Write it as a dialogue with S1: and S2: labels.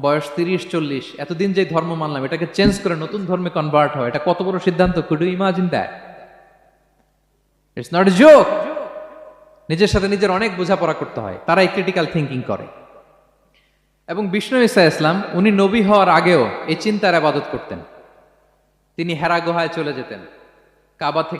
S1: বয়স তিরিশ, চল্লিশ, এতদিন যে ধর্ম মানলাম, এটাকে চেঞ্জ করে নতুন ধর্মে কনভার্ট হয় এটা কত বড় সিদ্ধান্ত? Could imagine that it's not joke নিজের সাথে নিজের অনেক বোঝাপড়া করতে হয়। তারাই ক্রিটিক্যাল থিঙ্কিং করে। এবং বিষ্ণু ইসা ইসলাম, উনি নবী হওয়ার আগেও এই চিন্তার আবাদত করতেন। তিনি হেরা গুহায় চলে যেতেন। কাবা থেকে